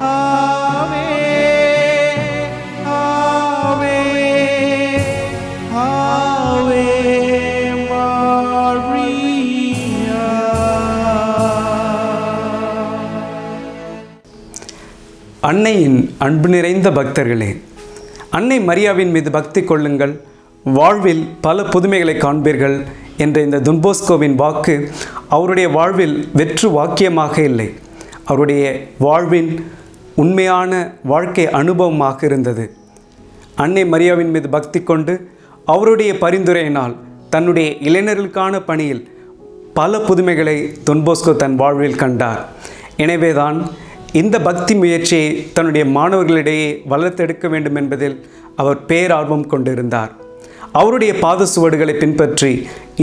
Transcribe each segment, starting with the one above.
அன்னையின் அன்பு நிறைந்த பக்தர்களே அன்னை மரியாவின் மீது பக்தி கொள்ளுங்கள். வாழ்வில் பல புதுமைகளை காண்பீர்கள் என்ற இந்த துன்போஸ்கோவின் வாக்கு அவருடைய வாழ்வில் வெற்று வாக்கியமாக இல்லை. அவருடைய வாழ்வின் உண்மையான வாழ்க்கை அனுபவமாக இருந்தது. அன்னை மரியாவின் மீது பக்தி கொண்டு அவருடைய பரிந்துரையினால் தன்னுடைய இளைஞர்களுக்கான பணியில் பல புதுமைகளை தொன்போஸ்கோ தன் வாழ்வில் கண்டார். எனவேதான் இந்த பக்தி முயற்சியை தன்னுடைய மாணவர்களிடையே வளர்த்தெடுக்க வேண்டும் என்பதில் அவர் பேரார்வம் கொண்டிருந்தார். அவருடைய பாத சுவடுகளை பின்பற்றி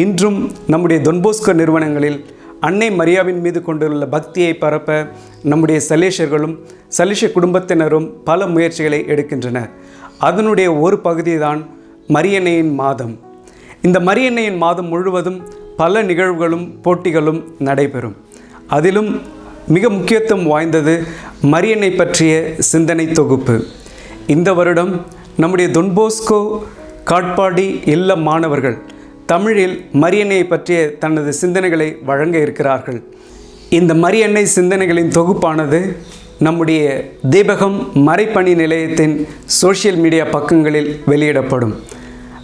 இன்றும் நம்முடைய தொன்போஸ்கோ நிறுவனங்களில் அன்னை மரியாவின் மீது கொண்டுள்ள பக்தியை பரப்ப நம்முடைய சலேஷர்களும் சலேஷ குடும்பத்தினரும் பல முயற்சிகளை எடுக்கின்றனர். அதனுடைய ஒரு பகுதி தான் மரியன்னையின் மாதம். இந்த மரியன்னையின் மாதம் முழுவதும் பல நிகழ்வுகளும் போட்டிகளும் நடைபெறும். அதிலும் மிக முக்கியத்துவம் வாய்ந்தது மரியன்னை பற்றிய சிந்தனை தொகுப்பு. இந்த வருடம் நம்முடைய தொன்போஸ்கோ காட்பாடி இல்ல மாணவர்கள் தமிழில் மரியன்னை பற்றிய தனது சிந்தனைகளை வழங்க இருக்கிறார்கள். இந்த மரியன்னை சிந்தனைகளின் தொகுப்பானது நம்முடைய தீபகம் மறைப்பணி நிலையத்தின் சோஷியல் மீடியா பக்கங்களில் வெளியிடப்படும்.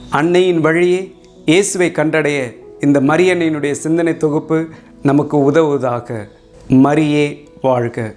அன்னையின் வழியே இயேசுவை கண்டடைய இந்த மரியன்னையினுடைய சிந்தனை தொகுப்பு நமக்கு உதவுவதாக. மரியே வாழ்க.